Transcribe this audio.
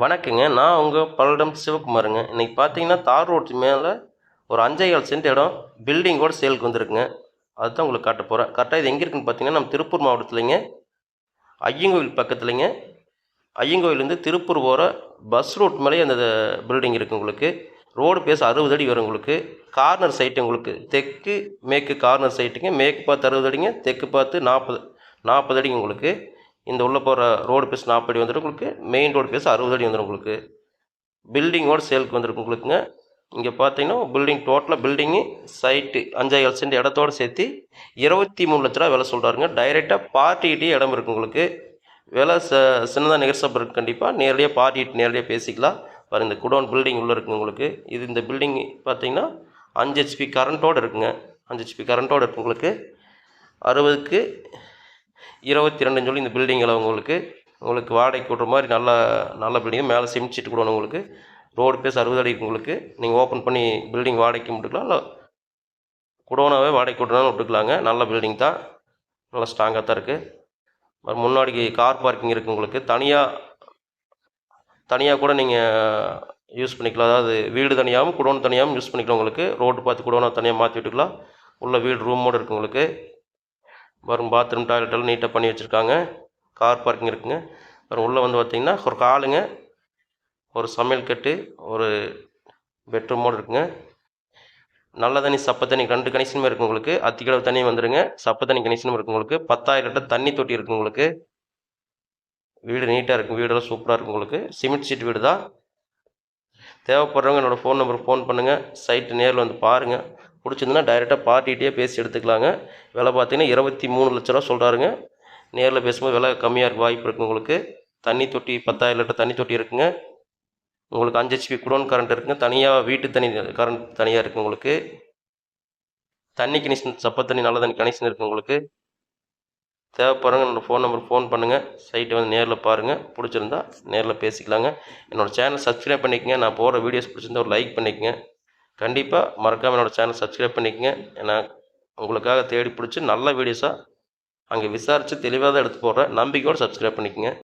வணக்கங்க. நான் உங்கள் பல்லடம் சிவகுமாருங்க. இன்றைக்கி பார்த்தீங்கன்னா தார் ரோட்டு மேலே ஒரு அஞ்சே சென்ட் இடம் பில்டிங்கோட சேலுக்கு வந்திருக்குங்க. அதுதான் உங்களுக்கு காட்ட போகிறேன் கரெக்டாக இது எங்கே இருக்குன்னு பார்த்தீங்கன்னா நம்ம திருப்பூர் மாவட்டத்துலேங்க. ஐயங்கோவில் பக்கத்துலேங்க. ஐயங்கோவிலேருந்து திருப்பூர் போகிற பஸ் ரூட் மேலே அந்த பில்டிங் இருக்குது உங்களுக்கு. ரோடு பேச அறுபது அடி வரும் உங்களுக்கு. கார்னர் சைட்டு உங்களுக்கு. தெற்கு மேற்கு கார்னர் சைட்டுங்க மேற்கு பார்த்து அறுபது அடிங்க. தெற்கு பார்த்து நாற்பது நாற்பது அடிங்க உங்களுக்கு. இந்த உள்ளே போகிற ரோடு பேஸ் நாற்பது அடி வந்துடும் உங்களுக்கு மெயின் ரோடு பேஸ் அறுபது அடி வந்துடும் உங்களுக்கு. பில்டிங்கோட சேலுக்கு வந்துருக்கு உங்களுக்குங்க. இங்கே பார்த்தீங்கன்னா பில்டிங் டோட்டலாக பில்டிங்கு சைட்டு அஞ்சாயிரம் சென்ட் இடத்தோட சேர்த்து இருபத்தி மூணு லட்ச ரூபா விலை சொல்கிறாருங்க டைரெக்டாக பார்ட்டிகிட்டே இடம் இருக்குது உங்களுக்கு. விலை ச சின்னதாக நிகழ்ச்சப்ப இருக்குது கண்டிப்பாக நேரடியாக பார்ட்டிகிட்டு நேரடியாக பேசிக்கலாம். பாருங்க இந்த குடோன் பில்டிங் உள்ளே இருக்குங்க உங்களுக்கு. இது இந்த பில்டிங் பார்த்தீங்கன்னா அஞ்சு ஹெச்பி கரண்ட்டோடு இருக்குங்க. அஞ்சு ஹெச்பி கரண்ட்டோடு இருக்குது உங்களுக்கு. அறுபதுக்கு இருபத்தி ரெண்டுன்னு சொல்லி இந்த பில்டிங் அளவு உங்களுக்கு உங்களுக்கு வாடகைக்கு விட்ற மாதிரி நல்ல நல்ல பில்டிங் மேலே சிமெண்ட் சீட்டு கொடுக்கணும் உங்களுக்கு ரோடு பேஸ் அறுபது அடி உங்களுக்கு நீங்கள் ஓப்பன் பண்ணி பில்டிங் வாடகைக்கு விட்டுக்கலாம் இல்லை குடோனாவே வாடகைக்கு விட்றனாலும் விட்டுக்கலாங்க. நல்ல பில்டிங் தான். நல்லா ஸ்ட்ராங்காக தான் இருக்குது முன்னாடி கார் பார்க்கிங் இருக்குது உங்களுக்கு. தனியாக தனியாக கூட நீங்கள் யூஸ் பண்ணிக்கலாம். அதாவது வீடு தனியாகவும் குடோன் தனியாகவும் யூஸ் பண்ணிக்கலாம் உங்களுக்கு. ரோடு பார்த்து குடோனாக தனியாக மாற்றி விட்டுக்கலாம். உள்ள வீடு ரூமோடு இருக்குது உங்களுக்கு. வரும் பாத்ரூம் டாய்லெட் எல்லாம் நீட்டாக பண்ணி வச்சுருக்காங்க. கார் பார்க்கிங் இருக்குங்க. அப்புறம் உள்ளே வந்து பார்த்திங்கன்னா ஒரு காலுங்க ஒரு சமையல் கட்டு ஒரு பெட்ரூமோடு இருக்குங்க. நல்ல தண்ணி சப்ப தண்ணி ரெண்டு கனெக்ஷனுமே இருக்குது உங்களுக்கு. அத்திக்கடவு தண்ணி வந்துடுங்க சப்ப தண்ணி கனெக்ஷனும் இருக்குது உங்களுக்கு. பத்தாயிரம் லிட்டர் தண்ணி தொட்டி இருக்குது உங்களுக்கு. வீடு நீட்டாக இருக்கும் வீடெல்லாம் சூப்பராக இருக்கும் உங்களுக்கு. சிமெண்ட் சீட் வீடு தான். தேவைப்படுறவங்க என்னோடய ஃபோன் நம்பருக்கு ஃபோன் பண்ணுங்கள் சைட்டு நேரில் வந்து பாருங்கள் பிடிச்சிருந்துன்னா டைரெக்டாக பார்ட்டிகிட்டே பேசி எடுத்துக்கலாங்க. விலை பார்த்தீங்கன்னா இருபத்தி மூணு லட்ச ரூபா சொல்கிறாருங்க நேரில் பேசும்போது விலை கம்மியாக இருக்க வாய்ப்பு இருக்குது உங்களுக்கு. தண்ணி தொட்டி பத்தாயிரம் லிட்டர் தண்ணி தொட்டி இருக்குங்க. உங்களுக்கு அஞ்சு ஹெச்பி குடோன் கரண்ட் இருக்குங்க. தனியாக வீட்டு தண்ணி கரண்ட் தனியாக இருக்குது உங்களுக்கு. தண்ணி கனெக்ஷன் சப்ப தண்ணி நல்ல தண்ணி கனெக்ஷன் இருக்குது உங்களுக்கு. தேவைப்படுறவங்க என்னோடய ஃபோன் நம்பருக்கு ஃபோன் பண்ணுங்கள் சைட்டை வந்து நேரில் பாருங்கள் பிடிச்சிருந்தா நேரில் பேசிக்கலாங்க. என்னோடய சேனல் சப்ஸ்கிரைப் பண்ணிக்கங்க. நான் போகிற வீடியோஸ் பிடிச்சிருந்தா ஒரு லைக் பண்ணிக்கங்க. கண்டிப்பாக மறக்காமல் என்னோடய சேனல் சப்ஸ்கிரைப் பண்ணிக்கங்க. ஏன்னா உங்களுக்காக தேடி பிடிச்சி நல்ல வீடியோஸாக அங்கே விசாரித்து தெளிவாக தான் எடுத்து போடுறேன். நம்பிக்கையோடு சப்ஸ்கிரைப் பண்ணிக்கங்க.